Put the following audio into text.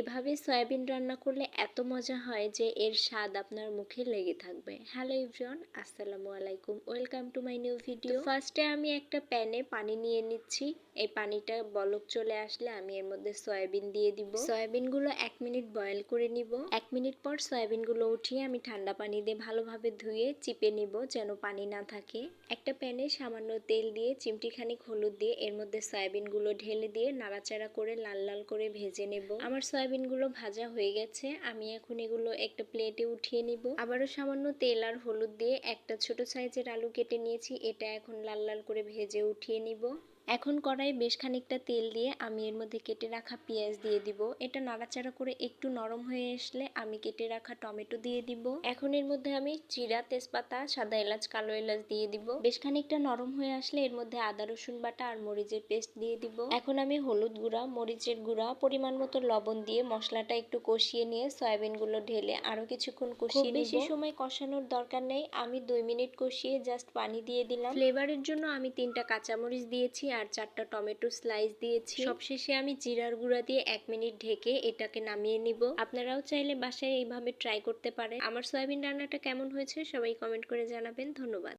এভাবে সয়াবিন রান্না করলে এত মজা হয় যে এর স্বাদ আপনার মুখে লেগে থাকবে। হ্যালো ইভরিওয়ান আসসালামু আলাইকুম। Welcome to my new video. ফার্স্টে আমি একটা প্যানে পানি নিয়ে নিচ্ছি। এই পানিটা বলক চলে আসলে আমি এর মধ্যে সয়াবিন দিয়ে দিব। সয়াবিনগুলো এক মিনিট বয়েল করে নিব। এক মিনিট পর সয়াবিনগুলো উঠিয়ে আমি ঠান্ডা পানি দিয়ে ভালোভাবে ধুয়ে চিপে নিব যেন পানি না থাকে। একটা প্যানে সামান্য তেল দিয়ে চিমটি খানিক হলুদ দিয়ে এর মধ্যে সয়াবিনগুলো ঢেলে দিয়ে নাড়াচাড়া করে লাল লাল করে ভেজে নেব। আমার সয়াবিনগুলো ভাজা হয়ে গেছে, আমি এখন এগুলো একটা প্লেটে উঠিয়ে নিব। আবারও সামান্য তেল আর হলুদ দিয়ে একটা ছোট সাইজের আলু কেটে নিয়েছি, এটা এখন লাল লাল করে ভেজে উঠিয়ে নিব। এখন কড়াই বেশ খানিকটা তেল দিয়ে আমি এর মধ্যে কেটে রাখা পেঁয়াজ দিয়ে দিব। এটা নাড়াচাড়া করে একটু নরম হয়ে আসলে আমি কেটে রাখা টমেটো দিয়ে দিব। এখন এর মধ্যে আমি জিরা তেজপাতা সাদা এলাচ কালো এলাচ দিয়ে দিব। বেশ খানিকটা নরম হয়ে আসলে এর মধ্যে আদা রসুন বাটা আর মরিচের পেস্ট দিয়ে দিব। এখন আমি হলুদ গুঁড়া মরিচের গুঁড়া পরিমাণ মতো লবণ দিয়ে মশলাটা একটু কষিয়ে নিয়ে সয়াবিনগুলো ঢেলে আরও কিছুক্ষণ কষিয়ে বেশি সময় কষানোর দরকার নেই। আমি দুই মিনিট কষিয়ে জাস্ট পানি দিয়ে দিলাম। ফ্লেভারের জন্য আমি তিনটা কাঁচামরিচ দিয়েছি। আর চারটা টমেটো স্লাইস দিয়েছি। সবশেষে আমি জিরার গুঁড়া দিয়ে এক মিনিট ঢেকে এটাকে নামিয়ে নিব। আপনারাও চাইলে বাসায় এইভাবে ট্রাই করতে পারেন। আমার সয়াবিন রান্নাটা কেমন হয়েছে সবাই কমেন্ট করে জানাবেন। ধন্যবাদ।